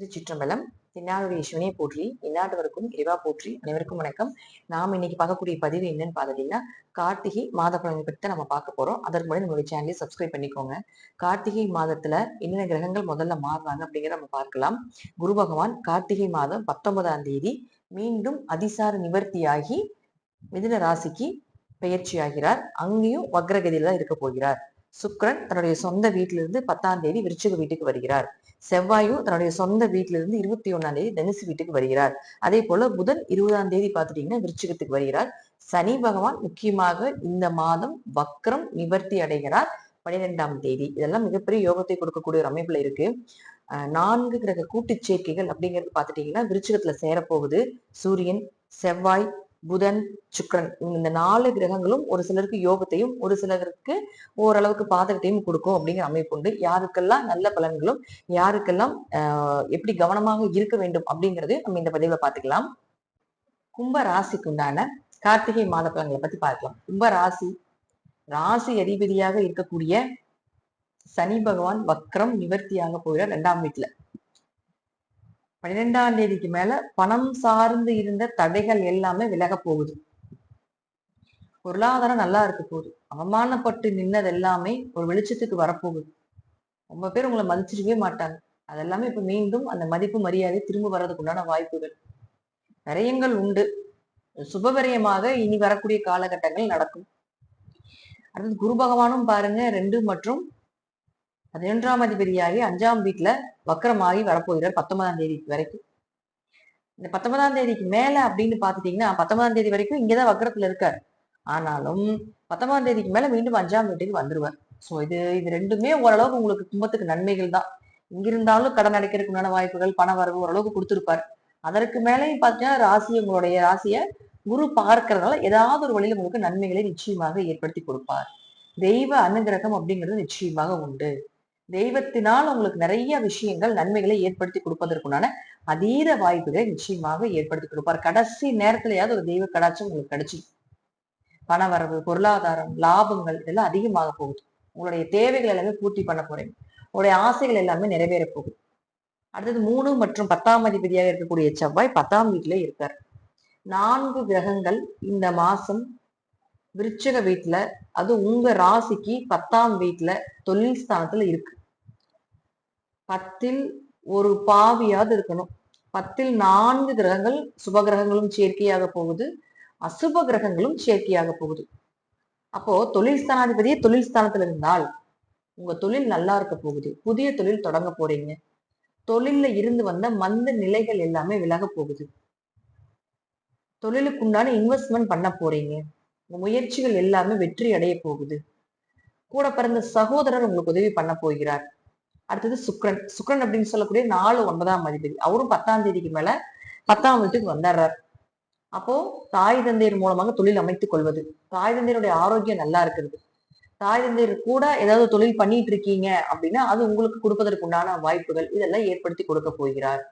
திருச்சிற்றம்பலம் தென்னாளுடைய சிவனையை போற்றி இந்நாட்டவருக்கும் இறைவா போற்றி அனைவருக்கும் வணக்கம். நாம் இன்னைக்கு பார்க்கக்கூடிய பதிவு என்னன்னு பார்த்துட்டீங்கன்னா கார்த்திகை மாத பலன் பற்றி நம்ம பார்க்க போறோம். அதற்கு முன்னாடி நம்மளுடைய சேனலை சப்ஸ்கிரைப் பண்ணிக்கோங்க. கார்த்திகை மாதத்துல என்னென்ன கிரகங்கள் முதல்ல மாறுறாங்க அப்படிங்கிறத நம்ம பார்க்கலாம். குரு பகவான் கார்த்திகை மாதம் பத்தொன்பதாம் தேதி மீண்டும் அதிசார நிவர்த்தியாகி மிதுன ராசிக்கு பெயர்ச்சி ஆகிறார் அங்கேயும் வக்ரகதியில தான் இருக்க போகிறார். சுக்ரன் தன்னுடைய சொந்த வீட்டிலிருந்து பத்தாம் தேதி விருச்சிக வீட்டுக்கு வருகிறார். செவ்வாயும் தன்னுடைய சொந்த வீட்டிலிருந்து இருபத்தி ஒன்னாம் தேதி தனுசு வீட்டுக்கு வருகிறார். அதே போல புதன் இருபதாம் தேதி பார்த்துட்டீங்கன்னா விருச்சிகத்துக்கு வருகிறார். சனி பகவான் முக்கியமாக இந்த மாதம் வக்ரம் நிவர்த்தி அடைகிறார். பனிரெண்டாம் தேதி. இதெல்லாம் மிகப்பெரிய யோகத்தை கொடுக்கக்கூடிய ஒரு அமைப்புல இருக்கு. நான்கு கிரக கூட்டு சேர்க்கைகள் அப்படிங்கிறது பார்த்துட்டீங்கன்னா விருச்சிகத்துல சேரப்போகுது. சூரியன் செவ்வாய் புதன் சுக்ரன் இந்த நாலு கிரகங்களும் ஒரு சிலருக்கு யோகத்தையும் ஒரு சிலருக்கு ஓரளவுக்கு பாதகத்தையும் கொடுக்கும் அப்படிங்கிற அமைப்பு உண்டு. யாருக்கெல்லாம் நல்ல பலன்களும் யாருக்கெல்லாம் எப்படி கவனமாக இருக்க வேண்டும் அப்படிங்கறது நம்ம இந்த பதிவுல பாத்துக்கலாம் கும்ப ராசிக்கு உண்டான கார்த்திகை மாத பலன்களை பத்தி பார்க்கலாம். கும்ப ராசி ராசி அதிபதியாக இருக்கக்கூடிய சனி பகவான் வக்ரம் நிவர்த்தியாக போகிறார் இரண்டாம் வீட்டுல பன்னிரெண்டாம் தேதிக்கு மேல பணம் சார்ந்து இருந்த தடைகள் எல்லாமே விலக போகுது. பொருளாதாரம் நல்லா இருக்க போகுது. அவமானப்பட்டு நின்னது எல்லாமே ஒரு வெளிச்சத்துக்கு வரப்போகுது. ரொம்ப பேர் உங்களை மதிச்சிருக்கவே மாட்டாங்க. அதெல்லாமே இப்ப மீண்டும் அந்த மதிப்பு மரியாதை திரும்ப வர்றதுக்கு உண்டான வாய்ப்புகள். விரயங்கள் உண்டு. சுபவிரயமாக இனி வரக்கூடிய காலகட்டங்கள் நடக்கும். அடுத்தது குரு பகவானும் பாருங்க ரெண்டு மற்றும் பதினொன்றாம் அதிபதியாகி அஞ்சாம் வீட்டில் வக்கரமாகி வரப்போகிறார் பத்தொன்பதாம் தேதி வரைக்கும். இந்த பத்தொன்பதாம் தேதிக்கு மேல அப்படின்னு பாத்துட்டீங்கன்னா பத்தொன்பதாம் தேதி வரைக்கும் இங்கதான் வக்கரத்துல இருக்கார். ஆனாலும் பத்தொன்பதாம் தேதிக்கு மேல மீண்டும் அஞ்சாம் வீட்டுக்கு வந்துருவார். ஸோ இது இது ரெண்டுமே ஓரளவுக்கு உங்களுக்கு கும்பத்துக்கு நன்மைகள் தான். இங்கிருந்தாலும் கடன் அடைக்கிறதுக்கு உண்டான வாய்ப்புகள் பண வரவு ஓரளவுக்கு கொடுத்துருப்பார். அதற்கு மேலேயும் பார்த்தீங்கன்னா ராசி உங்களுடைய ராசியை குரு பார்க்கறதுனால ஏதாவது ஒரு வழியில உங்களுக்கு நன்மைகளை நிச்சயமாக ஏற்படுத்தி கொடுப்பார். தெய்வ அனுகிரகம் அப்படிங்கிறது நிச்சயமாக உண்டு. தெய்வத்தினால் உங்களுக்கு நிறைய விஷயங்கள் நன்மைகளை ஏற்படுத்தி கொடுப்பதற்குண்டான அதீத வாய்ப்புகளை நிச்சயமாக ஏற்படுத்தி கொடுப்பார். கடைசி நேரத்திலேயாவது ஒரு தெய்வ கடாட்சம் உங்களுக்கு கிடைச்சி பணவரவு பொருளாதாரம் லாபங்கள் இதெல்லாம் அதிகமாக போகுது. உங்களுடைய தேவைகள் எல்லாமே பூர்த்தி பண்ண போறீங்க. உங்களுடைய ஆசைகள் எல்லாமே நிறைவேற போகுது. அடுத்தது மூணு மற்றும் பத்தாம் அதிபதியாக இருக்கக்கூடிய செவ்வாய் பத்தாம் வீட்டிலே இருக்கார். நான்கு கிரகங்கள் இந்த மாசம் விருச்சக வீட்டுல அது உங்க ராசிக்கு பத்தாம் வீட்டுல தொழில் ஸ்தானத்துல இருக்கு. பத்தில் ஒரு பாவியாவது இருக்கணும். பத்தில் நான்கு கிரகங்கள் சுப கிரகங்களும் சேர்க்கையாக போகுது. அசுப கிரகங்களும் சேர்க்கையாக போகுது. அப்போ தொழில் ஸ்தானாதிபதியே தொழில் ஸ்தானத்துல இருந்தால் உங்க தொழில் நல்லா இருக்க போகுது. புதிய தொழில் தொடங்க போறீங்க. தொழில்ல இருந்து வந்த மந்த நிலைகள் எல்லாமே விலக போகுது. தொழிலுக்குண்டான இன்வெஸ்ட்மெண்ட் பண்ண போறீங்க. உங்க முயற்சிகள் எல்லாமே வெற்றி அடைய போகுது. கூட பிறந்த சகோதரர் உங்களுக்கு உதவி பண்ண போகிறார். அடுத்தது சுக்ரன். சுக்ரன் அப்படின்னு சொல்லக்கூடிய நாலு ஒன்பதாம் அதிபதி. அவரும் பத்தாம் தேதிக்கு மேல பத்தாம் வீட்டுக்கு வந்துடுறார். அப்போ தாய் தந்தையர் மூலமாக தொழில் அமைத்துக் கொள்வது. தாய் தந்தையருடைய ஆரோக்கியம் நல்லா இருக்கிறது. தாய் தந்தையர் கூட ஏதாவது தொழில் பண்ணிட்டு இருக்கீங்க அப்படின்னா அது உங்களுக்கு கொடுப்பதற்கு உண்டான வாய்ப்புகள் இதெல்லாம் ஏற்படுத்தி கொடுக்க போகிறார்.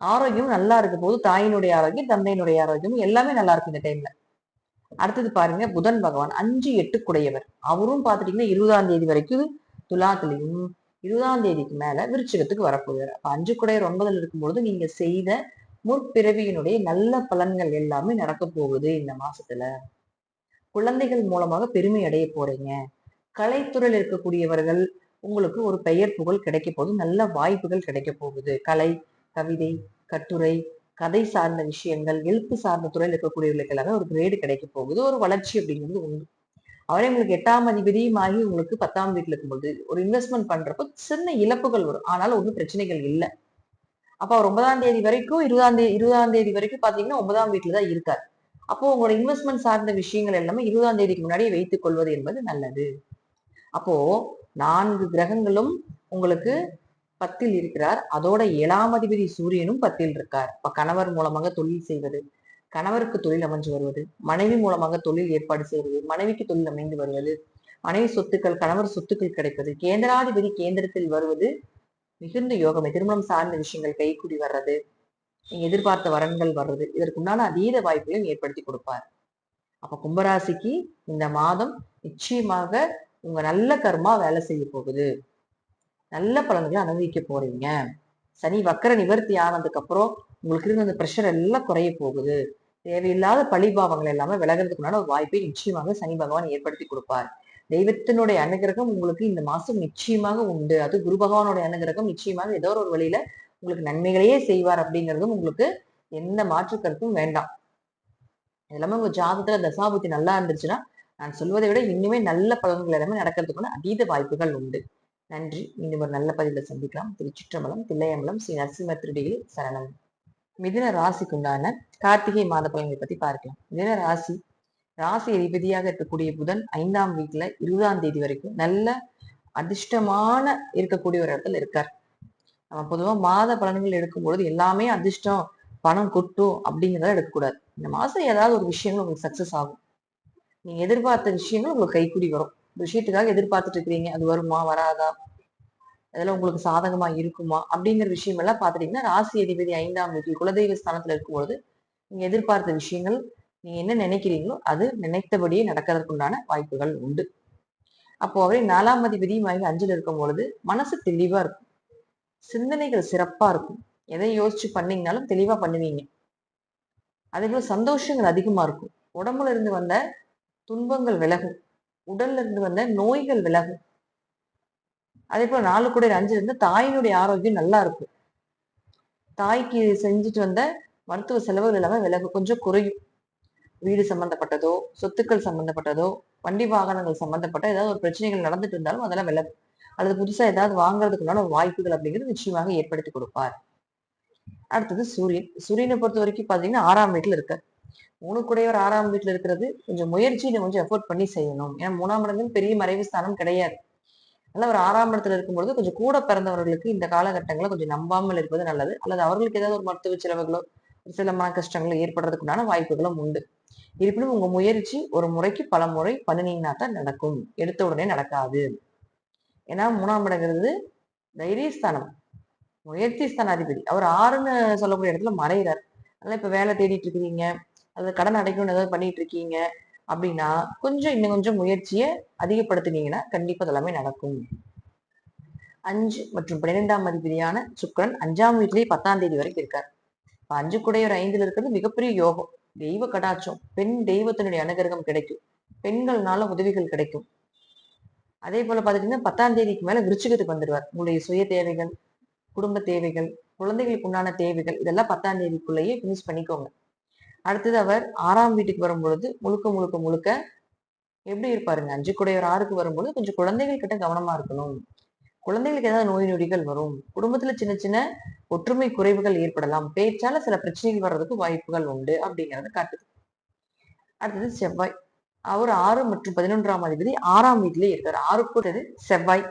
ஆரோக்கியம் நல்லா இருக்க போது தாயினுடைய ஆரோக்கியம் தந்தையினுடைய ஆரோக்கியம் எல்லாமே நல்லா இருக்கும் இந்த டைம்ல அடுத்தது பாருங்க புதன் பகவான் அஞ்சு எட்டு குடையவர் அவரும் பாத்துட்டீங்கன்னா இருபதாம் தேதி வரைக்கும் துலாத்திலையும் இருபதாம் தேதிக்கு மேல விருச்சிகத்துக்கு வரப்போகிறார் அப்ப அஞ்சு குடையர் ஒன்பதுல இருக்கும்பொழுது நீங்க செய்த முற்பிறவியினுடைய நல்ல பலன்கள் எல்லாமே நடக்க போகுது இந்த மாசத்துல. குழந்தைகள் மூலமாக பெருமை அடைய போறீங்க. கலைத்துறையில் இருக்கக்கூடியவர்கள் உங்களுக்கு ஒரு பெயர் புகழ் கிடைக்க போகுது. நல்ல வாய்ப்புகள் கிடைக்க போகுது. கலை கவிதை கட்டுரை கதை சார்ந்த விஷயங்கள் எழுத்து சார்ந்த துறையில் இருக்கக்கூடியவர்களுக்கு எல்லாமே ஒரு கிரேடு கிடைக்க போகுது. ஒரு வளர்ச்சி அப்படிங்கிறது உண்டு. அவரே உங்களுக்கு எட்டாம் அதிபதியும் ஆகி உங்களுக்கு பத்தாம் வீட்டில் இருக்கும்போது ஒரு இன்வெஸ்ட்மெண்ட் பண்றப்போ சின்ன இழப்புகள் வரும். ஆனாலும் ஒன்றும் பிரச்சனைகள் இல்லை. அப்போ அவர் ஒன்பதாம் தேதி வரைக்கும் இருபதாம் தேதி இருபதாம் தேதி வரைக்கும் பார்த்தீங்கன்னா ஒன்பதாம் வீட்டில் தான் இருக்கார். அப்போ உங்களோட இன்வெஸ்ட்மெண்ட் சார்ந்த விஷயங்கள் எல்லாமே இருபதாம் தேதிக்கு முன்னாடியே வைத்துக் கொள்வது என்பது நல்லது. அப்போ நான்கு கிரகங்களும் உங்களுக்கு பத்தில் இருக்கிறார். அதோட ஏழாம் அதிபதி சூரியனும் பத்தில் இருக்கார். இப்ப கணவர் மூலமாக தொழில் செய்வது கணவருக்கு தொழில் அமைஞ்சு வருவது மனைவி மூலமாக தொழில் ஏற்பாடு செய்வது மனைவிக்கு தொழில் அமைந்து வருவது மனைவி சொத்துக்கள் கணவர் சொத்துக்கள் கிடைப்பது கேந்திராதிபதி கேந்திரத்தில் வருவது மிகுந்த யோகமே. திருமணம் சார்ந்த விஷயங்கள் கைக்கூடி வர்றது நீங்க எதிர்பார்த்த வரன்கள் வர்றது இதற்குண்டான அதீத வாய்ப்பையும் ஏற்படுத்தி கொடுப்பார். அப்ப கும்பராசிக்கு இந்த மாதம் நிச்சயமாக உங்க நல்ல கர்மா வேலை செய்ய போகுது. நல்ல பலன்களை அனுபவிக்க போறீங்க. சனி வக்கர நிவர்த்தி ஆனதுக்கு அப்புறம் உங்களுக்கு இருந்த அந்த ப்ரெஷர் எல்லாம் குறைய போகுது. தேவையில்லாத பழிபாவங்கள் எல்லாமே விலகிறதுக்குனால ஒரு வாய்ப்பை நிச்சயமாக சனி பகவான் ஏற்படுத்தி கொடுப்பார். தெய்வத்தினுடைய அனுகிரகம் உங்களுக்கு இந்த மாசம் நிச்சயமாக உண்டு. அது குரு பகவானுடைய அனுகிரகம் நிச்சயமாக ஏதோ ஒரு வழியில உங்களுக்கு நன்மைகளையே செய்வார் அப்படிங்கிறதும் உங்களுக்கு எந்த மாற்று கருத்தும் வேண்டாம். எல்லாமே உங்க ஜாதகத்துல தசாபுத்தி நல்லா இருந்துச்சுன்னா நான் சொல்வதை விட இன்னுமே நல்ல பலன்கள் எல்லாமே நடக்கிறதுக்கான அதீத வாய்ப்புகள் உண்டு. நன்றி. மீண்டும் ஒரு நல்ல பதிவில் சந்திக்கலாம். திருச்சிற்றம்பலம் தில்லையம்பலம் ஸ்ரீ நரசிம்ம திருடியில் சரணம். மிதுன ராசிக்குண்டான கார்த்திகை மாத பலன்களை பத்தி பார்க்கலாம். மிதுன ராசி ராசி அதிபதியாக இருக்கக்கூடிய புதன் ஐந்தாம் வீட்டுல இருபதாம் தேதி வரைக்கும் நல்ல அதிர்ஷ்டமான இருக்கக்கூடிய ஒரு இடத்துல இருக்கார். நம்ம பொதுவா மாத பலன்கள் எடுக்கும்பொழுது எல்லாமே அதிர்ஷ்டம் பணம் கொட்டும் அப்படிங்கிறத எடுக்கக்கூடாது. இந்த மாசம் ஏதாவது ஒரு விஷயங்கள் உங்களுக்கு சக்சஸ் ஆகும். நீங்க எதிர்பார்த்த விஷயங்கள் உங்களுக்கு கைக்குடி வரும். இந்த விஷயத்துக்காக எதிர்பார்த்துட்டு இருக்கிறீங்க. அது வருமா வராதா? அதெல்லாம் உங்களுக்கு சாதகமா இருக்குமா? அப்படிங்கிற விஷயம் எல்லாம் பாத்துட்டீங்கன்னா ராசி அதிபதி ஐந்தாம் வீட்டில் குலதெய்வ ஸ்தானத்துல இருக்கும்பொழுது நீங்க எதிர்பார்த்த விஷயங்கள் நீங்க என்ன நினைக்கிறீங்களோ அது நினைத்தபடியே நடக்கிறதுக்குண்டான வாய்ப்புகள் உண்டு. அப்போ அவரே நாலாம் அதிபதி வாங்கி அஞ்சில் இருக்கும் பொழுது மனசு தெளிவா இருக்கும். சிந்தனைகள் சிறப்பா இருக்கும். எதை யோசிச்சு பண்ணீங்கனாலும் தெளிவா பண்ணுவீங்க. அதே போல சந்தோஷங்கள் அதிகமா இருக்கும். உடம்புல இருந்து வந்த துன்பங்கள் விலகும். உடல்ல இருந்து வந்த நோய்கள் விலகும். அதே போல நாலு கூட அஞ்சு இருந்து தாயினுடைய ஆரோக்கியம் நல்லா இருக்கும். தாய்க்கு செஞ்சுட்டு வந்த மருத்துவ செலவுகள் இல்லாமல் விலகு கொஞ்சம் குறையும். வீடு சம்பந்தப்பட்டதோ சொத்துக்கள் சம்பந்தப்பட்டதோ வண்டி வாகனங்கள் சம்பந்தப்பட்ட ஏதாவது ஒரு பிரச்சனைகள் நடந்துட்டு இருந்தாலும் அதெல்லாம் விலகும். அல்லது புதுசா ஏதாவது வாங்குறதுக்குள்ளான வாய்ப்புகள் அப்படிங்கிறது நிச்சயமாக ஏற்படுத்தி கொடுப்பார். அடுத்தது சூரியன். சூரியனை பொறுத்த வரைக்கும் பாத்தீங்கன்னா ஆறாம் வீட்டுல இருக்கார். மூணு கூடையவர் ஆறாம் வீட்டுல இருக்கிறது. கொஞ்சம் முயற்சி நீ கொஞ்சம் எஃபோர்ட் பண்ணி செய்யணும். ஏன்னா மூணாம் இடங்கள் பெரிய மறைவு ஸ்தானம் கிடையாது. அதனால ஒரு ஆறாம் இடத்துல இருக்கும்பொழுது கொஞ்சம் கூட பிறந்தவர்களுக்கு இந்த காலகட்டங்களில் கொஞ்சம் நம்பாமல் இருப்பது நல்லது. அல்லது அவர்களுக்கு ஏதாவது ஒரு மருத்துவ செலவுகளோ சில மன கஷ்டங்கள் ஏற்படுறதுக்குண்டான வாய்ப்புகளும் உண்டு. இருப்பினும் உங்க முயற்சி ஒரு முறைக்கு பல முறை பண்ணினீங்கன்னா தான் நடக்கும். எடுத்த உடனே நடக்காது. ஏன்னா மூணாம் இடங்கிறது தைரியஸ்தானம். முயற்சி ஸ்தானாதிபதி அவர் ஆறுன்னு சொல்லக்கூடிய இடத்துல மறைகிறார் அதனால இப்ப வேலை தேடிட்டு இருக்கிறீங்க. அது கடன் அடைக்கணும்னு ஏதாவது பண்ணிட்டு இருக்கீங்க. அப்படின்னா கொஞ்சம் இன்னும் கொஞ்சம் முயற்சியை அதிகப்படுத்தினீங்கன்னா கண்டிப்பா எல்லாமே நடக்கும். அஞ்சு மற்றும் பன்னிரெண்டாம் அதிபதியான சுக்கரன் அஞ்சாம் வீட்லயே பத்தாம் தேதி வரைக்கும் இருக்கார். அஞ்சு குடையோர் ஐந்தில் ஐந்துல இருக்கிறது மிகப்பெரிய யோகம். தெய்வ கடாட்சம். பெண் தெய்வத்தினுடைய அனுகிரகம் கிடைக்கும். பெண்கள்னால உதவிகள் கிடைக்கும். அதே போல பாத்துட்டீங்கன்னா பத்தாம் தேதிக்கு மேல விருச்சிகத்துக்கு வந்துடுவார் உங்களுடைய சுய தேவைகள் குடும்ப தேவைகள் குழந்தைகளுக்கு உண்டான தேவைகள் இதெல்லாம் பத்தாம் தேதிக்குள்ளேயே பினிஷ் பண்ணிக்கோங்க. அடுத்தது அவர் ஆறாம் வீட்டுக்கு வரும்பொழுது முழுக்க முழுக்க முழுக்க எப்படி இருப்பாருங்க? அஞ்சு குடையோர் ஆறுக்கு வரும்பொழுது கொஞ்சம் குழந்தைகள் கிட்ட கவனமா இருக்கணும். குழந்தைகளுக்கு ஏதாவது நோய் நொடிகள் வரும். குடும்பத்துல சின்ன சின்ன ஒற்றுமை குறைவுகள் ஏற்படலாம். பேச்சால சில பிரச்சனைகள் வர்றதுக்கு வாய்ப்புகள் உண்டு அப்படிங்கறத காட்டுது. அடுத்தது செவ்வாய். அவர் ஆறு மற்றும் பதினொன்றாம் அதிபதி ஆறாம் வீட்டிலே ஆறு ஆறுக்கு செவ்வாய்.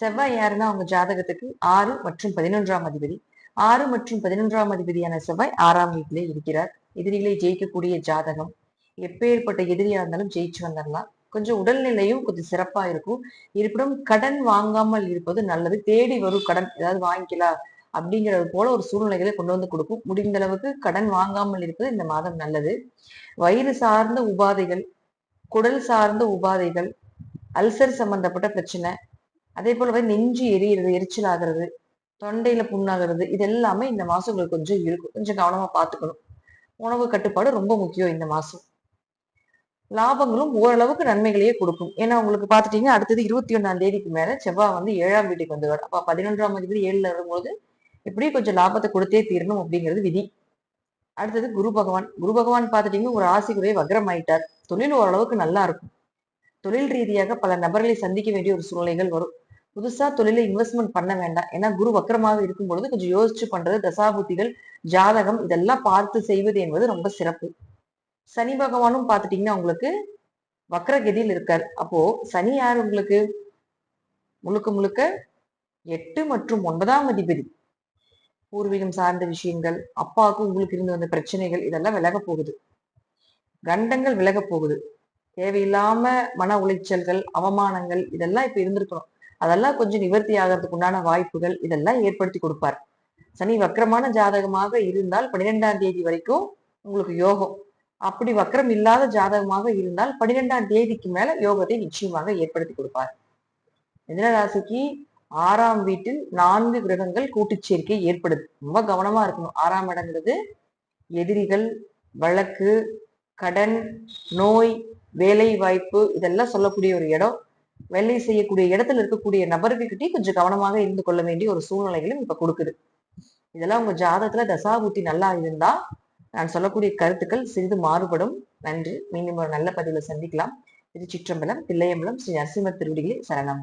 செவ்வாய் யாருன்னா அவங்க ஜாதகத்துக்கு ஆறு மற்றும் பதினொன்றாம் அதிபதி. ஆறு மற்றும் பதினொன்றாம் அதிபதியான செவ்வாய் ஆறாம் வீட்டிலே இருக்கிறார். எதிரிகளை ஜெயிக்கக்கூடிய ஜாதகம். எப்பேற்பட்ட எதிரியா இருந்தாலும் ஜெயிச்சு வந்துடலாம் கொஞ்சம் உடல்நிலையும் கொஞ்சம் சிறப்பா இருக்கும். இருப்பினும் கடன் வாங்காமல் இருப்பது நல்லது. தேடி வரும் கடன் ஏதாவது வாங்கிக்கலாம் அப்படிங்கிறது போல ஒரு சூழ்நிலைகளை கொண்டு வந்து கொடுக்கும். முடிந்த அளவுக்கு கடன் வாங்காமல் இருப்பது இந்த மாதம் நல்லது. வயிறு சார்ந்த உபாதைகள் குடல் சார்ந்த உபாதைகள் அல்சர் சம்பந்தப்பட்ட பிரச்சனை அதே போல வந்து நெஞ்சு எரியிறது எரிச்சல் ஆகிறது தொண்டையில புண்ணாகிறது இது எல்லாமே இந்த மாசம் உங்களுக்கு கொஞ்சம் இருக்கும். கொஞ்சம் கவனமா பார்த்துக்கணும். உணவு கட்டுப்பாடு ரொம்ப முக்கியம் இந்த மாசம் லாபங்களும் ஓரளவுக்கு நன்மைகளையே கொடுக்கும். ஏன்னா உங்களுக்கு பார்த்துட்டீங்க அடுத்தது இருபத்தி ஒண்ணாம் தேதிக்கு மேல செவ்வாய் வந்து ஏழாம் வீட்டுக்கு வந்துடுவார் அப்ப பதினொன்றாம் தேதி ஏழுல வரும்போது எப்படியும் கொஞ்சம் லாபத்தை கொடுத்தே தீரணும் அப்படிங்கிறது விதி. அடுத்தது குரு பகவான். குரு பகவான் பார்த்துட்டீங்கன்னா ஒரு ஆசைக்குரிய வக்ரம் ஆயிட்டார் தொழில் ஓரளவுக்கு நல்லா இருக்கும். தொழில் ரீதியாக பல நபர்களை சந்திக்க வேண்டிய ஒரு சூழ்நிலைகள் வரும். புதுசா தொழில இன்வெஸ்ட்மெண்ட் பண்ண வேண்டாம். ஏன்னா குரு வக்கரமாக இருக்கும் பொழுது கொஞ்சம் யோசிச்சு பண்றது தசாபுத்திகள் ஜாதகம் இதெல்லாம் பார்த்து செய்வது என்பது ரொம்ப சிறப்பு. சனி பகவானும் பார்த்துட்டீங்கன்னா உங்களுக்கு வக்ரகதியில் இருக்கார். அப்போ சனி யார் உங்களுக்கு? முழுக்க முழுக்க எட்டு மற்றும் ஒன்பதாம் அதிபதி. பூர்வீகம் சார்ந்த விஷயங்கள் அப்பாவுக்கு உங்களுக்கு இருந்து வந்த பிரச்சனைகள் இதெல்லாம் விலக போகுது. கண்டங்கள் விலக போகுது. தேவையில்லாம மன உளைச்சல்கள் அவமானங்கள் இதெல்லாம் இப்ப இருந்திருக்கணும். அதெல்லாம் கொஞ்சம் நிவர்த்தி ஆகிறதுக்கு உண்டான வாய்ப்புகள் இதெல்லாம் ஏற்படுத்தி கொடுப்பார். சனி வக்கரமான ஜாதகமாக இருந்தால் பன்னிரெண்டாம் தேதி வரைக்கும் உங்களுக்கு யோகம். அப்படி வக்கரம் இல்லாத ஜாதகமாக இருந்தால் பனிரெண்டாம் தேதிக்கு மேல யோகத்தை நிச்சயமாக ஏற்படுத்தி கொடுப்பார். மிதனராசிக்கு ஆறாம் வீட்டில் நான்கு கிரகங்கள் கூட்டுச்சேர்க்கை ஏற்படுது ரொம்ப கவனமா இருக்கணும். ஆறாம் இடங்கிறது எதிரிகள் வழக்கு கடன் நோய் வேலை வாய்ப்பு இதெல்லாம் சொல்லக்கூடிய ஒரு இடம். வேலை செய்யக்கூடிய இடத்துல இருக்கக்கூடிய நபர்கள்கிட்டயும் கொஞ்சம் கவனமாக இருந்து கொள்ள வேண்டிய ஒரு சூழ்நிலைகளும் இப்ப கொடுக்குது. இதெல்லாம் உங்க ஜாதகத்துல தசாபுத்தி நல்லா இருந்தா நான் சொல்லக்கூடிய கருத்துக்கள் சிறிது மாறுபடும். நன்றி. மீண்டும் ஒரு நல்ல பதிவில் சந்திக்கலாம். திருச்சிற்றம்பலம் தில்லையம்பலம் ஸ்ரீ நரசிம்ம திருவடிகளே சரணம்.